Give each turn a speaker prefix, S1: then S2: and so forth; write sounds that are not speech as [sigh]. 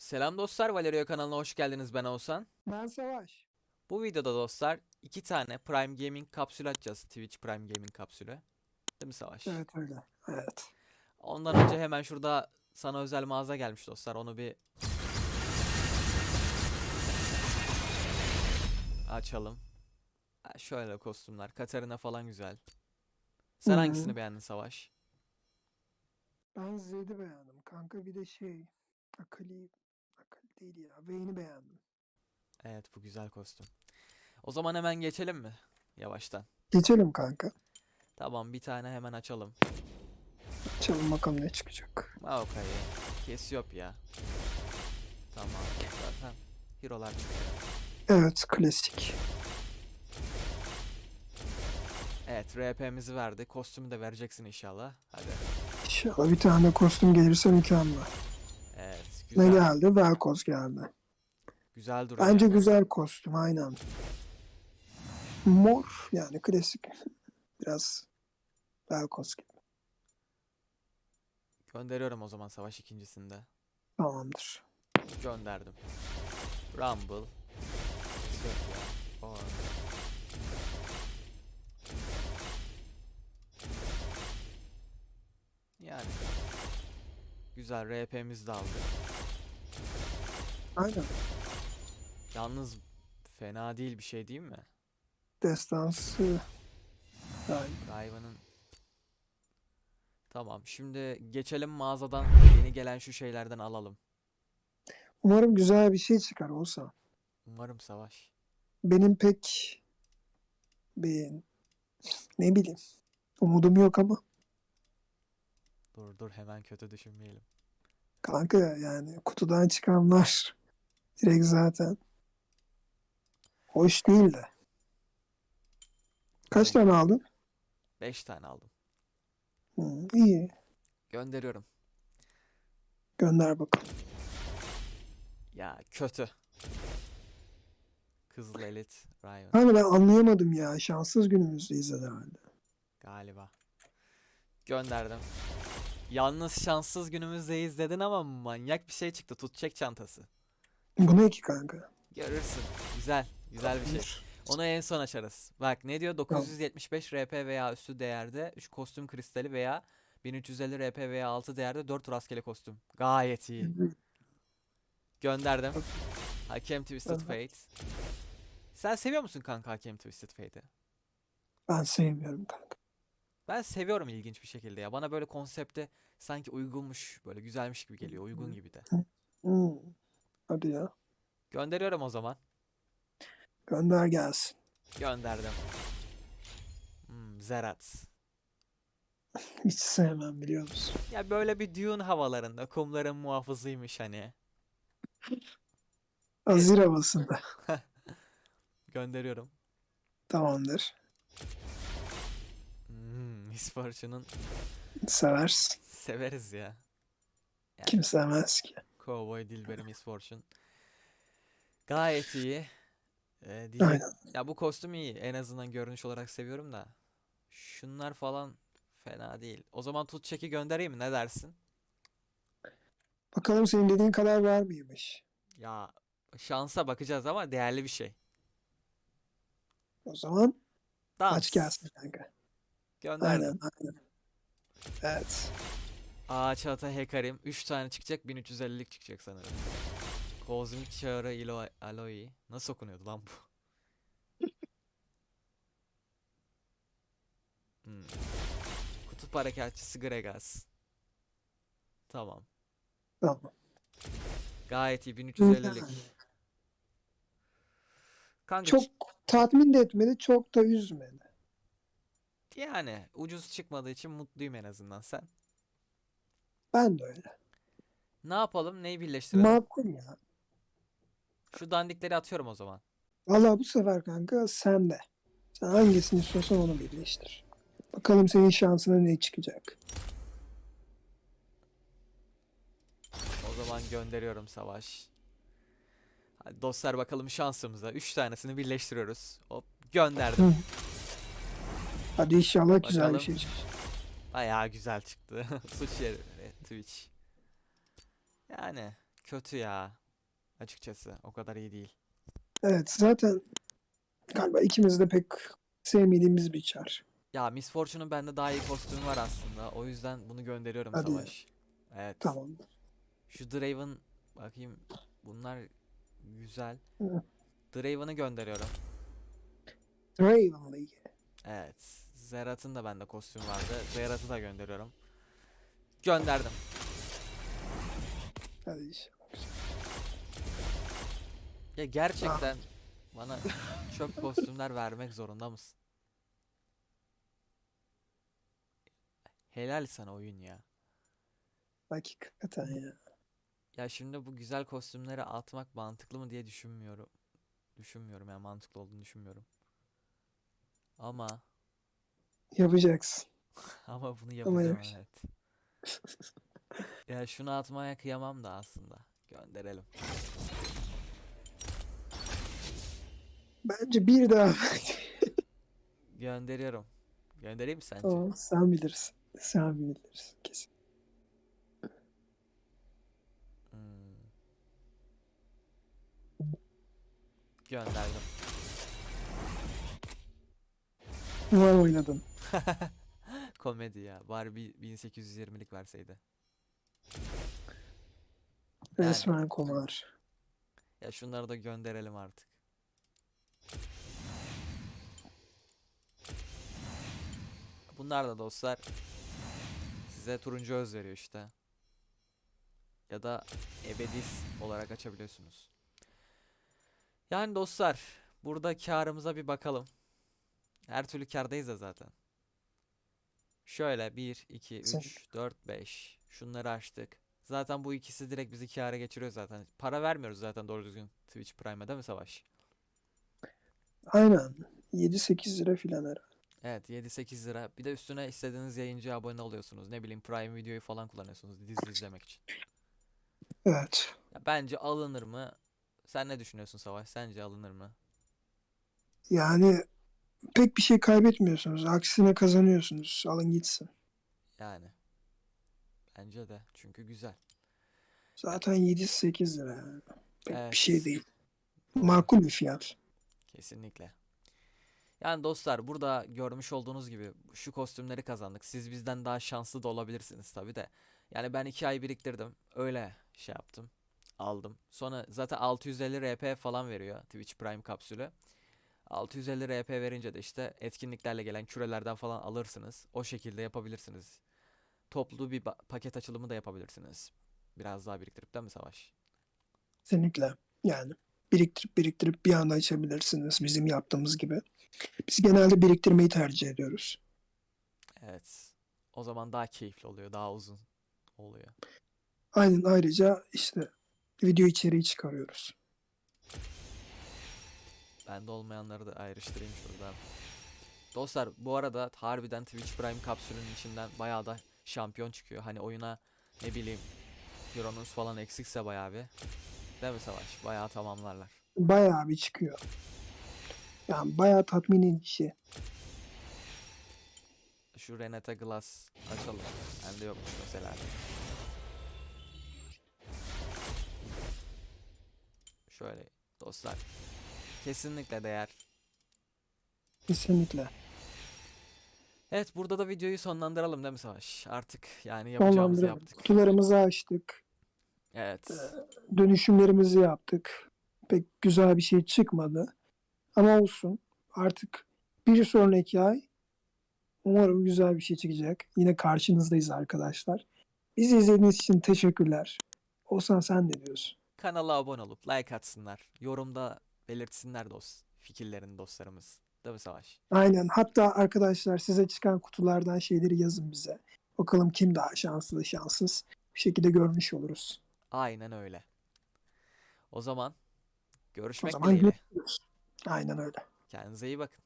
S1: Selam dostlar, Valerio kanalına hoş geldiniz. Ben Oğuzhan.
S2: Ben Savaş.
S1: Bu videoda dostlar iki tane Prime Gaming kapsülü açacağız. Twitch Prime Gaming kapsülü. Değil mi Savaş?
S2: Evet öyle. Evet.
S1: Ondan önce hemen şurada sana özel mağaza gelmiş dostlar. Onu bir açalım. Ha, şöyle kostümler. Katarina falan güzel. Sen
S2: Hı hı.
S1: hangisini beğendin Savaş?
S2: Ben Zed'i beğendim. Kanka bir de şey. Akali. Değil ya. Vayne'i beğendim.
S1: Evet bu güzel kostüm. O zaman hemen geçelim mi? Yavaştan.
S2: Geçelim kanka.
S1: Tamam bir tane hemen açalım.
S2: Açalım bakalım ne çıkacak.
S1: Maokai. Cassiopeia. Tamam zaten hero'lar çıkıyor.
S2: Evet klasik.
S1: Evet RP'mizi verdi. Kostümü de vereceksin inşallah. Hadi.
S2: İnşallah bir tane kostüm gelirse mükemmel. Ne geldi? Velkoz geldi.
S1: Güzel duruyor.
S2: Bence güzel kostüm aynen. Mor yani klasik. Biraz Velkoz gibi.
S1: Gönderiyorum o zaman savaş ikincisinde.
S2: Tamamdır.
S1: Gönderdim. Rumble. Yani. Güzel RP'mizi de aldık.
S2: Aynen.
S1: Yalnız fena değil bir şey değil mi?
S2: Destansı. Yani
S1: Gayvanın Tamam şimdi geçelim mağazadan yeni gelen şu şeylerden alalım.
S2: umarım güzel bir şey çıkar olsa.
S1: Umarım savaş.
S2: Benim pek bir ne bileyim umudum yok ama
S1: Dur dur hemen kötü düşünmeyelim.
S2: kanka yani kutudan çıkanlar direkt zaten hoş değil de. Kaç tane aldın?
S1: 5 tane aldım.
S2: Hı, iyi.
S1: Gönderiyorum.
S2: Gönder bakalım.
S1: Ya kötü. Kızıl Elit Riven
S2: Hani ben anlayamadım ya. Şanssız günümüzdeyiz herhalde.
S1: galiba. Gönderdim. Yalnız şanssız günümüzdeyiz dedin ama manyak bir şey çıktı. Tutacak çantası.
S2: Bu ne ki kanka?
S1: Görürsün. Güzel. Güzel bir şey. Onu en son açarız. Bak ne diyor? 975 RP veya üstü değerde 3 kostüm kristali veya 1350 RP veya 6 değerde 4 rastgele kostüm. Gayet iyi. Gönderdim. Hakem Twisted. Fate. Sen seviyor musun kanka Hakem Twisted Fate'i?
S2: Ben sevmiyorum kanka.
S1: Ben seviyorum ilginç bir şekilde ya. Bana böyle konsepte sanki uygunmuş, böyle güzelmiş gibi geliyor. Uygun gibi de.
S2: Hadi ya.
S1: Gönderiyorum o zaman.
S2: Gönder gelsin.
S1: Gönderdim. Hmm, Zerat. [laughs]
S2: Hiç sevmem biliyor musun?
S1: Ya böyle bir Dune havalarında kumların muhafızıymış hani. [laughs]
S2: Azir havasında. [laughs]
S1: Gönderiyorum.
S2: Tamamdır.
S1: Hmm, Miss Fortune'un
S2: Seversin.
S1: severiz ya.
S2: Kim sevmez ki?
S1: Cowboy Dilber'i Miss Fortune. Gayet iyi. Ee, diyecek-. Ya bu kostüm iyi. En azından görünüş olarak seviyorum da. Şunlar falan fena değil. O zaman tut çeki göndereyim mi? Ne dersin?
S2: Bakalım senin dediğin kadar var mıymış?
S1: Ya şansa bakacağız ama değerli bir şey.
S2: O zaman
S1: Dans.
S2: aç gelsin kanka.
S1: Gönderdim.
S2: Aynen aynen. Evet.
S1: Ağaç ata hekarim. 3 tane çıkacak. 1350'lik çıkacak sanırım. Kozmik çağrı ilo aloi. Nasıl okunuyordu lan bu? [laughs] Hmm. Kutup harekatçısı Gregas. Tamam.
S2: Tamam.
S1: Gayet iyi 1350'lik. Kanka
S2: Çok tatmin de etmedi, çok da üzmedi.
S1: yani ucuz çıkmadığı için mutluyum en azından sen.
S2: Ben de öyle.
S1: Ne yapalım? Neyi birleştirelim?
S2: Makul ya.
S1: Şu dandikleri atıyorum o zaman.
S2: Valla bu sefer kanka sen de. Sen hangisini istiyorsan onu birleştir. Bakalım senin şansına ne çıkacak.
S1: O zaman gönderiyorum Savaş. Hadi dostlar bakalım şansımıza. 3 tanesini birleştiriyoruz. Hop gönderdim.
S2: Hadi inşallah güzel
S1: Bakalım.
S2: bir şey çıkacak.
S1: Bayağı güzel çıktı. [laughs] Suç yeri Twitch. Yani kötü ya. Açıkçası o kadar iyi değil.
S2: Evet zaten galiba ikimiz de pek sevmediğimiz bir çar.
S1: Ya Miss Fortune'un bende daha iyi kostümü var aslında. O yüzden bunu gönderiyorum
S2: Hadi ya.
S1: Savaş. Evet.
S2: Tamam.
S1: Şu Draven bakayım bunlar güzel.
S2: Hı.
S1: Draven'ı gönderiyorum.
S2: Draven League.
S1: Evet. Zerat'ın da bende kostümü vardı. Zerat'ı da gönderiyorum. Gönderdim.
S2: Hadi inşallah.
S1: Ya gerçekten bana çok kostümler vermek zorunda mısın? Helal sana oyun ya.
S2: Hakikaten ya.
S1: Ya şimdi bu güzel kostümleri atmak mantıklı mı diye düşünmüyorum. Düşünmüyorum yani mantıklı olduğunu düşünmüyorum. Ama
S2: Yapacaksın. [laughs]
S1: ama bunu yapacağım
S2: yapış-
S1: evet. Ya şunu atmaya kıyamam da aslında. Gönderelim.
S2: Bence bir daha.
S1: Gönderiyorum. Göndereyim mi sence?
S2: tamam sen bilirsin. Sen bilirsin kesin.
S1: Hmm. Gönderdim.
S2: Var oynadın. [laughs]
S1: Komedi ya. Bari bir 1820'lik verseydi. Yani.
S2: Resmen komar.
S1: Ya şunları da gönderelim artık. Bunlar da dostlar size turuncu öz veriyor işte. Ya da ebedis olarak açabiliyorsunuz. Yani dostlar burada karımıza bir bakalım. Her türlü kardayız da zaten. Şöyle 1, 2,
S2: Sen-
S1: 3, 4, 5. Şunları açtık. Zaten bu ikisi direkt bizi kâra geçiriyor zaten. Para vermiyoruz zaten doğru düzgün Twitch Prime'a değil mi Savaş?
S2: Aynen. 7-8 lira filan herhalde.
S1: Evet 7-8 lira. Bir de üstüne istediğiniz yayıncıya abone oluyorsunuz. Ne bileyim Prime videoyu falan kullanıyorsunuz dizi izlemek için.
S2: Evet.
S1: Ya bence alınır mı? Sen ne düşünüyorsun Savaş? Sence alınır mı?
S2: Yani pek bir şey kaybetmiyorsunuz. Aksine kazanıyorsunuz. Alın gitsin.
S1: Yani. Bence de. Çünkü güzel.
S2: Zaten 7-8 lira. Pek
S1: Evet.
S2: bir şey değil. Makul bir fiyat.
S1: Kesinlikle. Yani dostlar burada görmüş olduğunuz gibi şu kostümleri kazandık. Siz bizden daha şanslı da olabilirsiniz tabi de. Yani ben 2 ay biriktirdim. Öyle şey yaptım. Aldım. Sonra zaten 650 RP falan veriyor Twitch Prime kapsülü. 650 RP verince de işte etkinliklerle gelen kürelerden falan alırsınız. O şekilde yapabilirsiniz. Toplu bir paket açılımı da yapabilirsiniz. Biraz daha biriktirip değil mi Savaş?
S2: Kesinlikle. Yani biriktirip biriktirip bir anda açabilirsiniz. Bizim yaptığımız gibi. Biz genelde biriktirmeyi tercih ediyoruz.
S1: Evet. O zaman daha keyifli oluyor. Daha uzun oluyor.
S2: Aynen ayrıca işte video içeriği çıkarıyoruz.
S1: Bende olmayanları da ayrıştırayım şuradan. Dostlar bu arada harbiden Twitch Prime kapsülünün içinden bayağı da şampiyon çıkıyor. Hani oyuna ne bileyim Euronuz falan eksikse bayağı bir. Değil mi Savaş? Bayağı tamamlarlar.
S2: Bayağı bir çıkıyor. Yani bayağı tatmin edici.
S1: Şu Renata Glass açalım. Bende yokmuş mesela. Şöyle dostlar. Kesinlikle değer.
S2: Kesinlikle.
S1: Evet burada da videoyu sonlandıralım değil mi Savaş? Artık yani yapacağımızı yaptık.
S2: Kutularımızı açtık.
S1: Evet.
S2: Dönüşümlerimizi yaptık. Pek güzel bir şey çıkmadı. Ama olsun. Artık bir sonraki ay umarım güzel bir şey çıkacak. Yine karşınızdayız arkadaşlar. Bizi izlediğiniz için teşekkürler. Olsan sen ne diyorsun?
S1: Kanala abone olup like atsınlar. Yorumda belirtsinler dost fikirlerini dostlarımız. Değil mi Savaş?
S2: Aynen. Hatta arkadaşlar size çıkan kutulardan şeyleri yazın bize. Bakalım kim daha şanslı şanssız. Bir şekilde görmüş oluruz.
S1: Aynen öyle. O zaman
S2: O
S1: görüşmek
S2: zaman
S1: dileğiyle.
S2: görüşürüz. Aynen öyle.
S1: Kendinize iyi bakın.